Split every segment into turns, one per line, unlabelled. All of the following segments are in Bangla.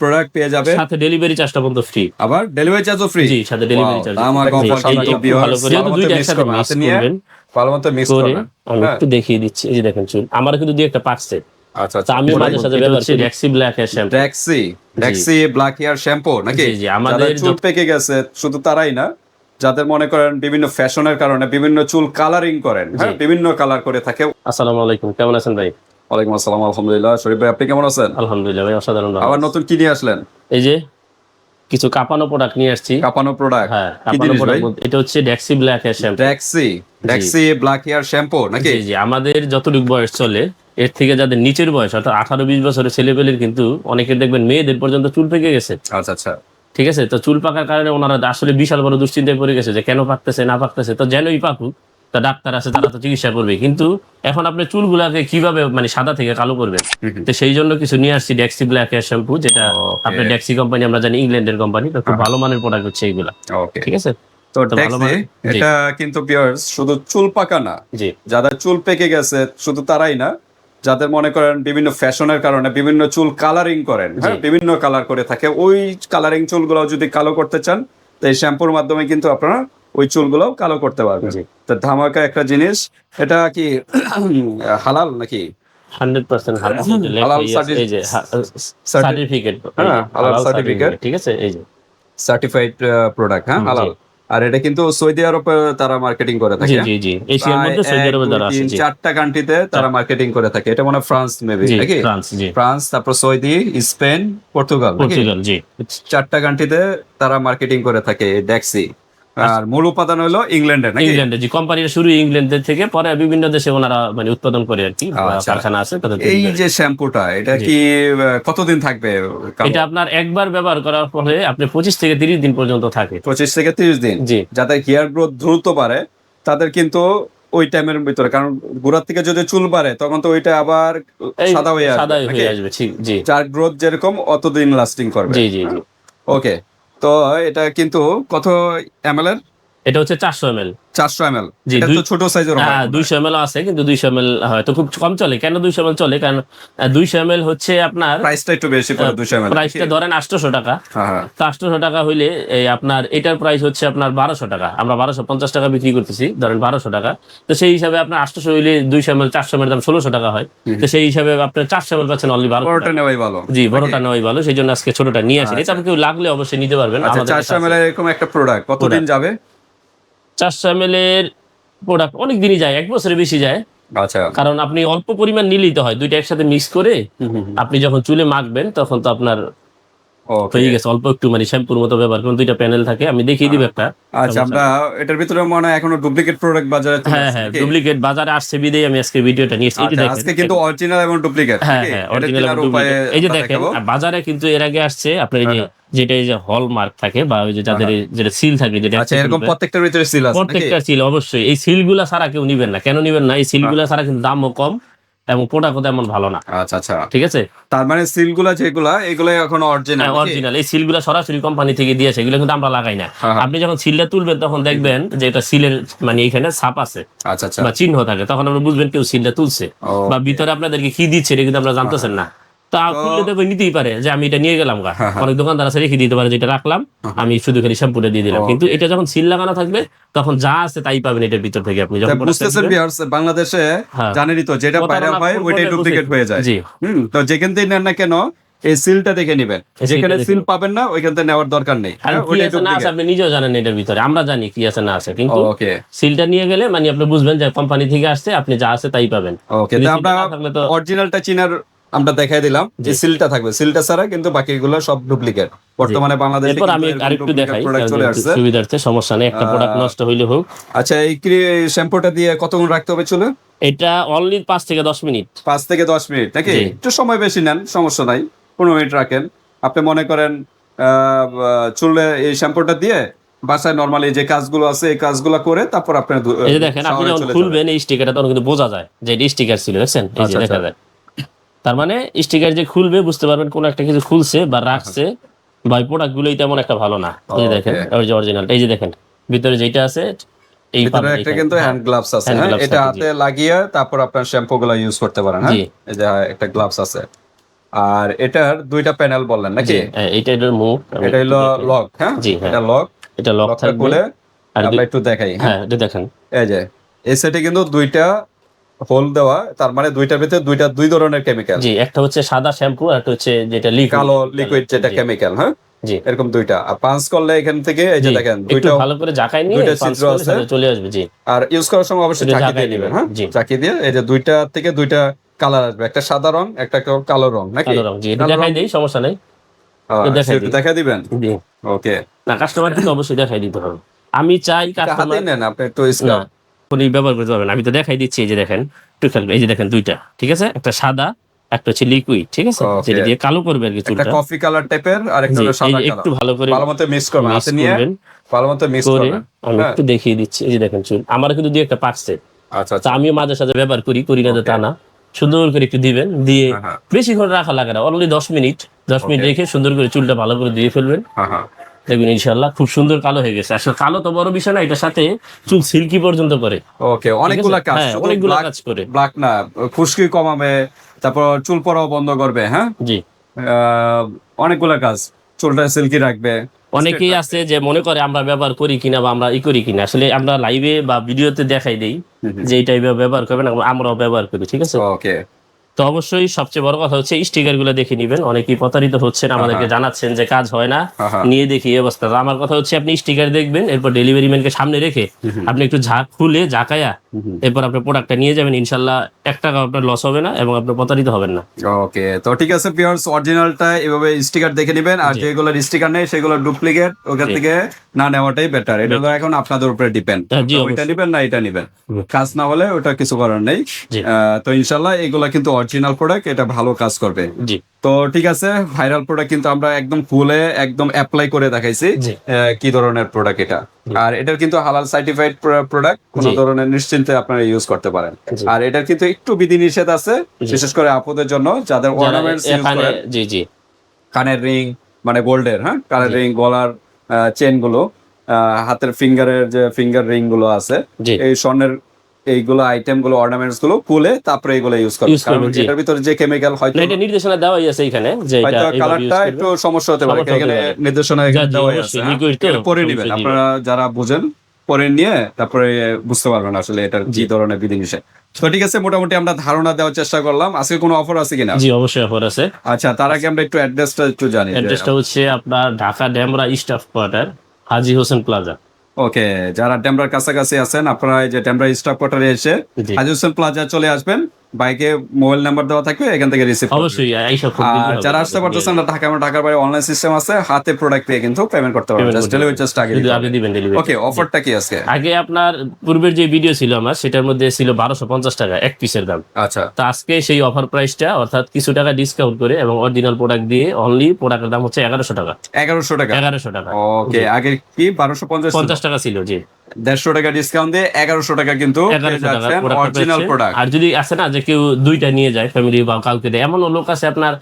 প্রোডাক্ট পেয়ে যাবে।
সাথে ডেলিভারি চার্জটা পর্যন্ত ফ্রি
আবার ডেলিভারি চার্জও ফ্রি
জি সাথে ডেলিভারি চার্জ
আমার
যেহেতু দুইটা একসাথে মিক্স করবেন।
মিক্স করবেন।
আমি
হ্যাঁ।
একটু দেখিয়ে দিচ্ছি এই যে দেখেন চুল। আমার কিন্তু দুই একটা পাকছে
আচ্ছা
তো আমি মাঝে সাথে ব্যবহার করি। ডেক্সি ব্ল্যাক এর shampoo
Dexe Dexe black hair shampoo নাকি?
জি, জি, আমাদের
চুল পেকে গেছে শুধু তারাই না যাদের মনে করেন বিভিন্ন ফ্যাশনের কারণে বিভিন্ন চুল কালারিং করেন হ্যাঁ বিভিন্ন কালার করে থাকে।
আসসালামু আলাইকুম কেমন আছেন ভাই?
ওয়ালাইকুম আসসালাম আলহামদুলিল্লাহ। শরীফ ভাই আপনি কেমন আছেন?
আলহামদুলিল্লাহ ভাই অসাধারণ
আবার নতুন কি নিয়ে আসলেন?
এই যে কিছু কাপানো প্রোডাক্ট নিয়ে আসছি।
কাপানো প্রোডাক্ট
হ্যাঁ কাপানো প্রোডাক্ট এটা হচ্ছে ডেক্সি ব্ল্যাক এর shampoo
Dexe Dexe black hair shampoo নাকি?
জি জি আমাদের যতটুকু বয়স চলে এর থেকে যাদের নিচের বয়স অর্থাৎ আঠারো বিশ বছরের ছেলেপেলের কিন্তু অনেকে দেখবেন মেয়েদের পর্যন্ত চুল পেকে গেছে।
আচ্ছা আচ্ছা।
ঠিক আছে? তো চুল পাকার কারণে ওনারা আসলে বিশাল বড় দুশ্চিন্তায় পড়ে গেছে যে কেন পাকতেছে না পাকতেছে তো যেনই পাকুক তা ডাক্তার আছে তারা তো চিকিৎসা করবে। কিন্তু এখন আপনি চুলগুলাকে কীভাবে মানে সাদা থেকে কালো করবেন? তো সেই জন্য কিছু নিয়ে আসছি ডেক্সি ব্ল্যাক এর শ্যাম্পু যেটা আপনার ডেক্সি কোম্পানি আমরা জানি ইংল্যান্ডের কোম্পানি তো খুব ভালো মানের প্রোডাক্ট হচ্ছে এইগুলা। ঠিক আছে?
তো। এটা কিন্তু পিয়ার্স শুধু চুল পাকা না। যাদের চুল পেকে গেছে শুধু তারাই না যাদের মনে করেন বিভিন্ন ফ্যাশনের কারণে বিভিন্ন চুল কালারিং করেন হ্যাঁ বিভিন্ন কালার করে থাকে ওই কালারিং চুলগুলো যদি কালো করতে চান তো এই শ্যাম্পুর মাধ্যমে কিন্তু আপনারা ওই চুলগুলো কালো করতে পারবেন
জি।
তো ধামাকা একটা জিনিস এটা কি হালাল নাকি?
হান্ড্রেড পার্সেন্ট
হালাল। certi-
এই যে সার্টিফিকেট
হালাল certificate।
ঠিক আছে? এই যে।
সার্টিফাইড প্রোডাক্ট হ্যাঁ হালাল। আর এটা কিন্তু সৌদি আরবে তারা মার্কেটিং করে থাকে।
জি জি এশিয়ার মধ্যে সৌদি আরবে
দুই,
আছে জি
চারটা কান্ট্রিতে তারা মার্কেটিং করে থাকে। এটা মনে হয় ফ্রান্স মেবি নাকি?
ফ্রান্স জি।
ফ্রান্স তারপর সৌদি স্পেন পর্তুগাল
পর্তুগাল জি।
চারটা কান্ট্রিতে তারা মার্কেটিং করে থাকে ডেক্সি আর মূল উপাদান হলো ইংল্যান্ডের নাকি?
ইংল্যান্ডে যে কোম্পানির শুরু ইংল্যান্ডের থেকে পরে বিভিন্ন দেশে ওনারা মানে উৎপাদন করে আর কি
আচ্ছা।
কারখানা আছে
এই যে শ্যাম্পুটা এটা কি কতদিন থাকবে
এটা আপনার একবার ব্যবহার করার পরে আপনি পঁচিশ থেকে তিরিশ দিন পর্যন্ত থাকে।
পঁচিশ থেকে তিরিশ দিন?
জি।
যাদের হেয়ার গ্রোথ দ্রুত বাড়ে তাদের কিন্তু ওই টাইমের ভিতরে কারণ গোড়ার থেকে যদি চুল বাড়ে তখন তো ওইটা আবার সাদা হয়ে আসবে
সাদা হয়ে আসবে ঠিক জি।
যার গ্রোথ যেরকম অতদিন লাস্টিং করবে।
জি জি জি।
ওকে তো এটা কিন্তু কত এম
এটা হচ্ছে চারশো এম এল
চারশো এম এল তো ছোট সাইজের
হ্যাঁ দুইশো এম এল আছে কিন্তু দুইশো এম এল হয়তো খুব কম চলে। কেন দুইশো এম এল চলে? কারণ দুইশো এম এল হচ্ছে আপনার
প্রাইসটা একটু বেশি দুশো এম এল
প্রাইসটা ধরেন আটশোশো টাকা।
হ্যাঁ হ্যাঁ।
তো আটশোশো টাকা হইলে এই আপনার এটার প্রাইস হচ্ছে আপনার বারোশো টাকা। আমরা বারোশো পঞ্চাশ টাকা বিক্রি করতেছি ধরেন বারোশো টাকা। তো সেই হিসাবে আপনার আটশোশো হইলে দুইশো এম এল চারশো এম দাম ষোলোশো টাকা হয়। তো সেই হিসাবে আপনার চারশো এম এল পাচ্ছেন অনলি বারো
বড়টা নেওয়াই ভালো।
জি বড়টা নেওয়াই ভালো। সেই জন্য আজকে ছোটটা নিয়ে আসি এটা কেউ লাগলে অবশ্যই নিতে পারবেন।
আচ্ছা চারশো এম এল এরকম একটা প্রোডাক্ট কতদিন যাবে?
চারশো এম এর প্রোডাক্ট অনেক দিনই যায় এক বছরের বেশি যায়।
আচ্ছা।
কারণ আপনি অল্প পরিমাণ নিলেই তো হয় দুইটা একসাথে মিক্স করে আপনি যখন চুলে মাখবেন তখন তো আপনার হয়ে গেছে। অল্প একটু মানে শ্যাম্পুর মতো ব্যবহার করুন দুইটা প্যানেল থাকে আমি দেখিয়ে দিব একটা।
আচ্ছা আমরা এটার ভিতরে মনে হয় এখনও ডুপ্লিকেট প্রোডাক্ট বাজারে
হ্যাঁ হ্যাঁ ডুপ্লিকেট বাজারে আসছে বিদেই আমি আজকে ভিডিওটা নিয়েছি এই
আচ্ছা,
দেখেন।
আজকে কিন্তু অরিজিনাল এবং ডুপ্লিকেট
হ্যাঁ হ্যাঁ অরিজিনাল এই যে দেখেন বাজারে কিন্তু এর আগে আসছে আপনার এই যে যেটা এই যে হল মার্ক থাকে বা ওই যে যাদের যেটা সিল থাকে যেটা
আচ্ছা এরকম প্রত্যেকটার ভিতরে সিল আছে
প্রত্যেকটা সিল অবশ্যই। এই সিলগুলা ছাড়া কেউ নিবেন না। কেন নিবেন না? এই সিলগুলা ছাড়া কিন্তু দামও কম এবং প্রোডাক্টও তেমন ভালো না।
আচ্ছা আচ্ছা।
ঠিক আছে?
তার মানে সিলগুলা যেগুলা এগুলো এখন অরিজিনাল
অরিজিনাল এই সিলগুলা সরাসরি কোম্পানি থেকে দিয়েছে এগুলো কিন্তু আমরা লাগাই না।
হ্যাঁ, হ্যাঁ।
আপনি যখন সিলটা তুলবেন তখন দেখবেন যে এটা সিলের মানে এখানে ছাপ আছে
আচ্ছা আচ্ছা।
বা চিহ্ন থাকে। তখন আপনি বুঝবেন কেউ সিলটা তুলছে বা ভিতরে আপনাদেরকে কি দিচ্ছে এটা কিন্তু আপনারা জানতেছেন না। তা খুললে তো নিতেই পারে যে আমি এটা নিয়ে গেলাম গা।
হ্যাঁ, হ্যাঁ।
অনেক দোকানদার আছে রেখে দিতে পারে যেটা রাখলাম আমি শুধু খালি শ্যাম্পুটা দিয়ে দিলাম। কিন্তু এটা যখন সিল লাগানো থাকবে তখন যা আছে তাই পাবেন এটার ভিতর থেকে আপনি। যখন
বুঝতেছেন ভিউয়ার্স বাংলাদেশে
হ্যাঁ।
জানেনই তো যেটা বাইরে হয় ওইটাই ডুপ্লিকেট হয়ে যায়।
জি।
তো যেখান থেকে নেন না কেন এই সিলটা দেখে নেবেন। যেখানে সিল পাবেন না ওইখান থেকে নেওয়ার দরকার নেই।
আর
হ্যাঁ,
আপনি নিজেও জানেন এটার ভিতরে আমরা জানি কি আছে না আছে। কিন্তু সিলটা নিয়ে গেলে মানে আপনি বুঝবেন যে কোম্পানি থেকে আসছে আপনি যা আছে তাই পাবেন।
ওকে আমরা অরিজিনালটা চিনার আমরা দেখাই দিলাম যে সিলটা থাকবে। সিলটা ছাড়া কিন্তু বাকিগুলো সব ডুপ্লিকেট। বর্তমানে বাংলাদেশে
এরপর আমি আরেকটু দেখাই সুবিধার্থে সমস্যা নেই একটা প্রোডাক্ট নষ্ট হইলে হোক।
আচ্ছা এই শ্যাম্পুটা দিয়ে কতক্ষণ রাখতে হবে চুলে?
এটা অনলি পাঁচ থেকে দশ মিনিট।
পাঁচ থেকে দশ মিনিট নাকি? একটু সময় বেশি নেন সমস্যা নাই পনেরো মিনিট রাখেন। আপনি মনে করেন চুলে এই শ্যাম্পুটা দিয়ে বাসায় নর্মালি যে কাজগুলো আছে এই কাজগুলো করে তারপর আপনি ধু-
এই যে দেখেন আপনি যখন খুলবেন এই স্টিকারটা তখন কিন্তু বোঝা যায় যে স্টিকার ছিল দেখছেন? এই যে
আচ্ছা,
দেখা
আচ্ছা।
যায়। তার মানে স্টিকার যে খুলবে বুঝতে পারবেন কোন একটা কিছু খুলছে বা রাখছে বা প্রোডাক্ট গুলোই তেমন একটা ভালো না। এই দেখেন. ওই যে অরিজিনাল এই যে দেখেন ভিতরে যেটা আছে এই
ভিতরে একটা কিন্তু হ্যান্ড গ্লাভস আছে হ্যাঁ? এটা হাতে লাগিয়ে তারপর আপনার শ্যাম্পু গুলো ইউজ করতে পারেন হ্যাঁ? এই যে একটা গ্লাভস আছে। আর এটার দুইটা প্যানেল বললেন নাকি?
হ্যাঁ, এইটা মুখ
এটা হলো লক হ্যাঁ?
হ্যাঁ।
এটা লক
এটা লক থাকবে। আর
আমরা একটু দেখাই হ্যাঁ?
হ্যাঁ এটা দেখেন।
এই যে এই সেটে কিন্তু দুইটা হোল দেওয়া তার মানে দুইটার ভিতরে দুইটা দুই ধরনের কেমিক্যাল
জি একটা হচ্ছে সাদা শ্যাম্পু আর একটা হচ্ছে যেটা লিকুইড
কালো লিকুইড যেটা কেমিক্যাল হ্যাঁ?
জি।
এরকম দুইটা। আর পাঁচ করলে এখান থেকে এই যে দেখেন দুইটা
ভালো করে জাকাই নিয়ে
দুইটা ছিদ্র আছে।
চলে আসবে জি।
আর ইউজ করার সময় অবশ্যই
ঝাঁকাই
দিয়ে নেবেন
দিবেন,
হ্যাঁ?
জি।
চাকি দিয়ে এই যে দুইটা থেকে দুইটা কালার আসবে একটা সাদা রং একটা কালো রং নাকি?
কালো রং জি। এটা দেখাই দেই সমস্যা নেই।
দেখা দিবেন? ওকে
না কাস্টমার কিন্তু অবশ্যই দেখাই দিতে হবে। আমি চাই কাস্টমার
নেন আপনি একটু
না ব্যবহার করতে পারবেন। আমি তো দেখাই দিচ্ছি এই যে দেখেন একটু খেয়াল এই যে দেখেন দুইটা ঠিক আছে? একটা সাদা একটা হচ্ছে লিকুইড ঠিক আছে? যেটা দিয়ে কালো করবে আর কি
একটা
চুলটা।
কফি কালার টাইপের আর একটা হলো সাদা
যে একটু ভালো করে
ভালো মতো মিক্স করবেন হাতে নিয়ে ভালো মতো মিক্স করবেন।
আমি
হ্যাঁ।
একটু দেখিয়ে দিচ্ছি এই যে দেখেন চুল। আমার কিন্তু দুই একটা পাকছে
আচ্ছা
তা
আচ্ছা।
আমিও মাঝে সাঝে ব্যবহার করি করি না তা না। সুন্দর করে একটু দিবেন দিয়ে
হ্যাঁ, হ্যাঁ।
বেশি করে রাখা লাগে না। অনলি দশ মিনিট দশ মিনিট রেখে সুন্দর করে চুলটা ভালো করে দিয়ে ফেলবেন। দেখবেন ইনশাল্লাহ খুব সুন্দর কালো হয়ে গেছে। আসলে কালো তো বড় বিষয় না এটার সাথে চুল সিল্কি পর্যন্ত করে
ওকে অনেকগুলা কাজ
হ্যাঁ, অনেকগুলা কাজ করে।
black না খুশকি কমাবে তারপর চুল পড়াও বন্ধ করবে হ্যাঁ?
জি।
অনেকগুলা কাজ চুলটা সিল্কি রাখবে।
অনেকেই আছে যে মনে করে আমরা ব্যবহার করি কিনা বা আমরা ই করি কিনা। আসলে আমরা লাইভে বা ভিডিওতে দেখাই দেই যে এই টাইপের ব্যবহার করবেন আমরাও ব্যবহার করি ঠিক আছে?
ওকে।
তো অবশ্যই সবচেয়ে বড় কথা হচ্ছে স্টিকারগুলো দেখে নিবেন। অনেকেই প্রতারিত হচ্ছেন আমাদেরকে জানাচ্ছেন যে কাজ হয় না। নিয়ে দেখি এই অবস্থা। আমার কথা হচ্ছে আপনি স্টিকার দেখবেন এরপর ডেলিভারি ম্যানকে সামনে রেখে আপনি একটু ঝাঁক খুলে ঝাঁকায়া এরপর আপনার প্রোডাক্টটা নিয়ে যাবেন ইনশাল্লাহ এক টাকা আপনার লস হবে না এবং আপনি প্রতারিত হবেন না।
ওকে তো ঠিক আছে পিয়ার্স অরিজিনালটা এভাবে স্টিকার দেখে নেবেন আর যেগুলো স্টিকার নেই সেগুলো ডুপ্লিকেট ওখান থেকে না নেওয়াটাই বেটার এটা এখন আপনাদের উপরে ডিপেন্ড
হ্যাঁ,
ওইটা নিবেন না এটা নিবেন। কাজ না হলে ওটা কিছু করার নেই। তো ইনশাল্লাহ এগুলা কিন্তু অরিজিনাল প্রোডাক্ট এটা ভালো কাজ করবে।
জি।
তো ঠিক আছে ভাইরাল প্রোডাক্ট কিন্তু আমরা একদম খুলে একদম অ্যাপ্লাই করে দেখাইছি কি ধরনের প্রোডাক্ট এটা। আর এটার কিন্তু হালাল সার্টিফাইড প্রোডাক্ট কোন ধরনের নিশ্চিন্তে আপনারা ইউজ করতে পারেন। আর এটার কিন্তু একটু বিধিনিষেধ আছে বিশেষ করে আপদের জন্য যাদের অর্নামেন্টস ইউজ করেন
জি জি।
কানের রিং মানে গোল্ডের হ্যাঁ? কানের রিং গলার চেনগুলো হাতের ফিঙ্গারের যে ফিঙ্গার রিংগুলো আছে এই স্বর্ণের এইগুলো আইটেমগুলো অর্নামেন্টসগুলো খুলে তারপরে এগুলো ইউজ করবেন, কারণ এটার ভিতরে যে কেমিক্যাল হয়তো
না এটা নির্দেশনা দেওয়াই আছে এখানে যে এটা
কালারটা একটু সমস্যা হতে পারে এখানে নির্দেশনা এখানে দেওয়াই আছে পরে নেবেন। আপনারা যারা বুঝেন পরে নিয়ে তারপরে বুঝতে পারবেন আসলে এটার কি ধরনের বিধিনিষেধ। তো ঠিক আছে মোটামুটি আমরা ধারণা দেওয়ার চেষ্টা করলাম। আজকে কোনো অফার আছে কিনা?
জি অবশ্যই অফার আছে।
আচ্ছা তার আগে আমরা একটু অ্যাড্রেসটা একটু জানি
অ্যাড্রেসটা হচ্ছে আপনার Dhaka Demra staff quarter Haji Hossain plaza.
Okay যারা ডেমরার কাছাকাছি আছেন আপনারা এই যে ডেমরা স্টাফ কোয়ার্টারে এসে হাজি হোসেন প্লাজা চলে আসবেন। বাইকে মোবাইল নাম্বার দেওয়া থাকবে এখান থেকে রিসিভ
অবশ্যই
আর যারা আসতে পারতেছেন না ঢাকা আমরা ঢাকার বাইরে অনলাইন সিস্টেম আছে হাতে প্রোডাক্ট পেয়ে কিন্তু পেমেন্ট করতে পারবেন জাস্ট ডেলিভারি চার্জ আগে
আগে দিবেন ডেলিভারি
ওকে অফারটা কি আজকে?
আগে আপনার পূর্বের যে ভিডিও ছিল আমার সেটার মধ্যে ছিল বারোশো পঞ্চাশ টাকা এক পিসের দাম।
আচ্ছা।
তো আজকে সেই অফার প্রাইসটা অর্থাৎ কিছু টাকা ডিসকাউন্ট করে এবং অরিজিনাল প্রোডাক্ট দিয়ে অনলি প্রোডাক্টের দাম হচ্ছে এগারোশো টাকা।
এগারোশো টাকা।
এগারোশো টাকা।
ওকে আগে কি বারোশো পঞ্চাশ
পঞ্চাশ টাকা ছিল জি।
দেড়শো টাকা ডিসকাউন্ট দিয়ে এগারোশো টাকা কিন্তু অরিজিনাল প্রোডাক্ট
আর যদি আছে না যে কেউ দুইটা নিয়ে যায় ফ্যামিলি বা কাউকে দেয় এমনও লোক আছে আপনার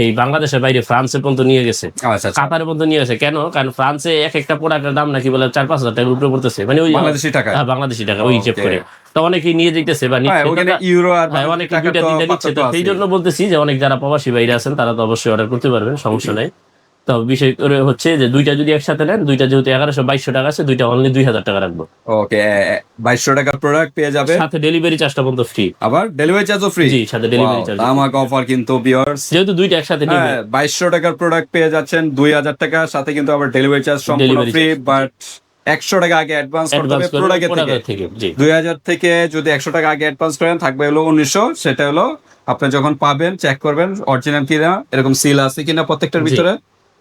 এই বাংলাদেশের বাইরে ফ্রান্সের পর্যন্ত নিয়ে গেছে।
আচ্ছা আচ্ছা।
কাতারের পর্যন্ত নিয়ে গেছে। কেন? কারণ ফ্রান্সে এক একটা প্রোডাক্টের দাম নাকি বলে চার পাঁচ হাজার টাকার উপরে পড়তেছে। মানে ওই
বাংলাদেশি টাকা।
হ্যাঁ, বাংলাদেশি টাকা ওই হিসেব করে। তো অনেকেই নিয়ে যেতেছে বা
হ্যাঁ ইউরো আর
হ্যাঁ, অনেকে
টাকা
দুইটা তিনটা নিচ্ছে। তো সেই জন্য বলতেছি যে অনেক যারা প্রবাসী বাইরে আছেন তারা তো অবশ্যই অর্ডার করতে পারবেন সমস্যা নেই। তো বিষয় করে হচ্ছে যে দুইটা যদি একসাথে নেন দুইটা যেহেতু এগারোশো বাইশশো টাকা আছে দুইটা অনলি দুই হাজার টাকা রাখব।
ওকে বাইশশো টাকার প্রোডাক্ট পেয়ে যাবে।
সাথে ডেলিভারি চার্জটা পর্যন্ত ফ্রি
আবার ডেলিভারি চার্জও ফ্রি
জি সাথে ডেলিভারি চার্জ
আমাকে অফার কিন্তু বিয়ার্স
যেহেতু দুইটা একসাথে নিবে।
হ্যাঁ বাইশশো টাকার প্রোডাক্ট পেয়ে যাচ্ছেন দুই হাজার টাকা সাথে কিন্তু আবার ডেলিভারি চার্জ সম্পূর্ণ ফ্রি বাট একশো টাকা আগে অ্যাডভান্স করতে হবে প্রোডাক্টের থেকে।
প্রোডাক্ট থেকে
দুই হাজার থেকে যদি একশো টাকা আগে অ্যাডভান্স করেন থাকবে হলো উনিশশো সেটা হলো আপনি যখন পাবেন চেক করবেন অরিজিনাল কিনা এরকম সিল আছে কিনা প্রত্যেকটার ভিতরে।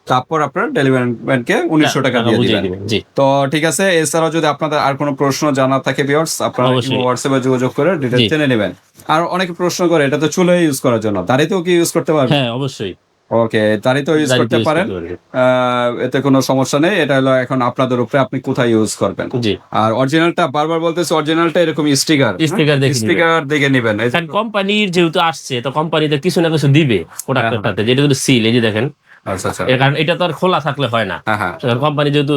তারপর আপনার ডেলিভারি ম্যানকে উনিশশো টাকা দিয়ে দিবেন। তো ঠিক আছে এছাড়াও যদি আপনাদের আর কোনো প্রশ্ন জানা থাকে ভিউয়ার্স আপনারা হোয়াটসঅ্যাপে যোগাযোগ করে ডিটেইলস জেনে নেবেন। আর অনেকে প্রশ্ন করে এটা তো চুলে ইউজ করার জন্য। দাড়িতেও কি ইউজ করতে পারবেন?
হ্যাঁ অবশ্যই।
ওকে দাড়িতেও ইউজ করতে পারেন। এতে কোনো সমস্যা নেই। এটা হলো এখন আপনাদের উপরে আপনি কোথায় ইউজ করবেন। আর অরিজিনালটা বারবার বলতেছি অরিজিনালটা এরকম স্টিকার
Sticker দেখে
স্টিকার দেখে নেবেন।
কারণ কোম্পানির যেহেতু আসছে তো কোম্পানিতে কিছু না কিছু দিবে প্রোডাক্টের
হ্যাঁ,
যেটা হলো সিল এই যে দেখেন। কারণ এটা তো আর খোলা থাকলে হয় না।
হ্যাঁ হ্যাঁ।
কোম্পানি যেহেতু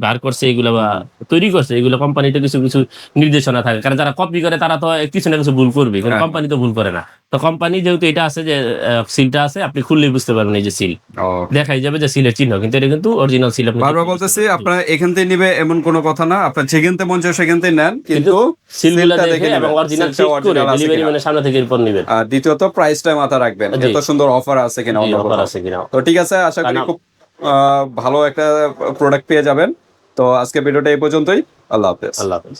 বার করছে এগুলো বা তৈরি করছে এগুলো কোম্পানিতে কিছু কিছু নির্দেশনা থাকে। কারণ যারা কপি করে তারা তো কিছু না কিছু ভুল করবে
হ্যাঁ।
কোম্পানি তো ভুল করে না। তো কোম্পানি যেহেতু এটা আছে যে সিলটা আছে আপনি খুললেই বুঝতে পারবেন এই যে সিল দেখাই যাবে যে সিলের চিহ্ন কিন্তু এটা কিন্তু অরিজিনাল সিল আপনি
বারবার বলতেছি আপনারা এখান থেকে নিবে এমন কোনো কথা না আপনার যেখান থেকে মন চায় সেখান থেকে নেন কিন্তু
সিলগুলো
সিলটা
দেখে এবং। অরিজিনাল চেক করে ডেলিভারি। ম্যানের সামনে থেকে এরপর নেবেন।
আর দ্বিতীয়ত প্রাইসটা মাথা রাখবেন। এত সুন্দর অফার আছে কিনা
অফার আছে কিনা।
তো ঠিক আছে আশা করি খুব ভালো একটা প্রোডাক্ট পেয়ে যাবেন। তো আজকে ভিডিওটা এই পর্যন্তই। আল্লাহ হাফেজ।
আল্লাহ হাফেজ।